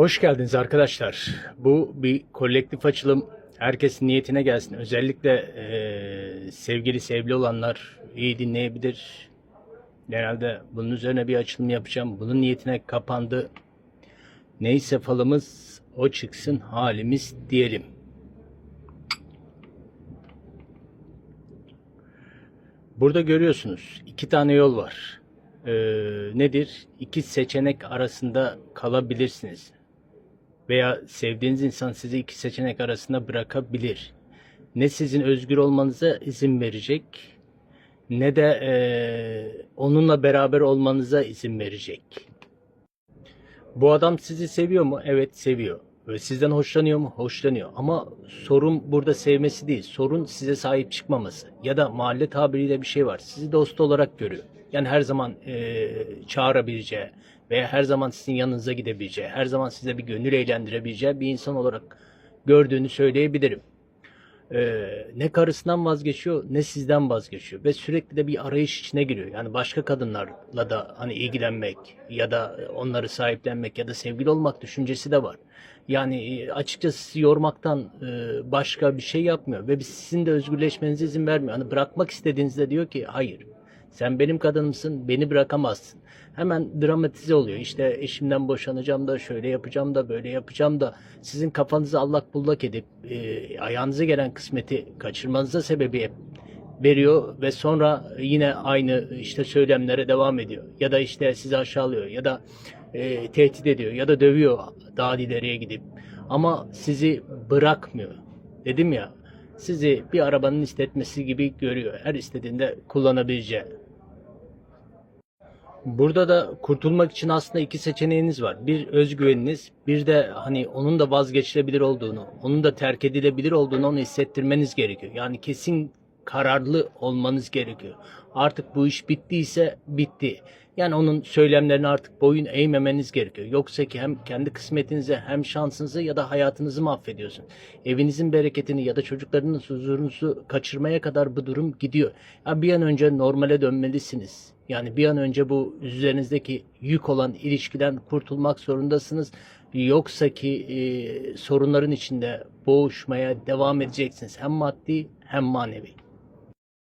Hoş geldiniz arkadaşlar. Bu bir kolektif açılım. Herkesin niyetine gelsin. Özellikle eee, sevgili sevgili olanlar iyi dinleyebilir. Genelde bunun üzerine bir açılım yapacağım. Bunun niyetine kapandı. Neyse falımız o çıksın halimiz diyelim. Burada görüyorsunuz iki tane yol var. Ee, nedir? İki seçenek arasında kalabilirsiniz. Veya sevdiğiniz insan sizi iki seçenek arasında bırakabilir. Ne sizin özgür olmanıza izin verecek ne de eee, onunla beraber olmanıza izin verecek. Bu adam sizi seviyor mu? Evet seviyor. Ve sizden hoşlanıyor mu? Hoşlanıyor. Ama sorun burada sevmesi değil. Sorun size sahip çıkmaması. Ya da mahalle tabiriyle bir şey var. Sizi dost olarak görüyor. Yani her zaman eee, çağırabileceği veya her zaman sizin yanınıza gidebileceği, her zaman size bir gönül eğlendirebileceği bir insan olarak gördüğünü söyleyebilirim. Ee, ne karısından vazgeçiyor ne sizden vazgeçiyor ve sürekli de bir arayış içine giriyor. Yani başka kadınlarla da hani ilgilenmek ya da onları sahiplenmek ya da sevgili olmak düşüncesi de var. Yani e, açıkçası sizi yormaktan e, başka bir şey yapmıyor ve sizin de özgürleşmenize izin vermiyor. Hani bırakmak istediğinizde diyor ki hayır sen benim kadınımsın beni bırakamazsın. Hemen dramatize oluyor. İşte eşimden boşanacağım da şöyle yapacağım da böyle yapacağım da sizin kafanızı allak bullak edip e, ayağınıza gelen kısmeti kaçırmanıza sebebiyet veriyor ve sonra yine aynı işte söylemlere devam ediyor. Ya da işte sizi aşağılıyor ya da e, tehdit ediyor ya da dövüyor daha ileriye gidip. Ama sizi bırakmıyor. Dedim ya sizi bir arabanın istetmesi gibi görüyor. Her istediğinde kullanabileceği. Burada da kurtulmak için aslında iki seçeneğiniz var. Bir özgüveniniz, bir de hani onun da vazgeçilebilir olduğunu, onun da terk edilebilir olduğunu onu hissettirmeniz gerekiyor. Yani kesin kararlı olmanız gerekiyor. Artık bu iş bittiyse bitti. Yani onun söylemlerine artık boyun eğmemeniz gerekiyor. Yoksa ki hem kendi kısmetinize hem şansınızı ya da hayatınızı mahvediyorsun. Evinizin bereketini ya da çocuklarınız huzurunuzu kaçırmaya kadar bu durum gidiyor. Ya bir an önce normale dönmelisiniz. Yani bir an önce bu üzerinizdeki yük olan ilişkiden kurtulmak zorundasınız. Yoksa ki e, sorunların içinde boğuşmaya devam edeceksiniz. Hem maddi hem manevi.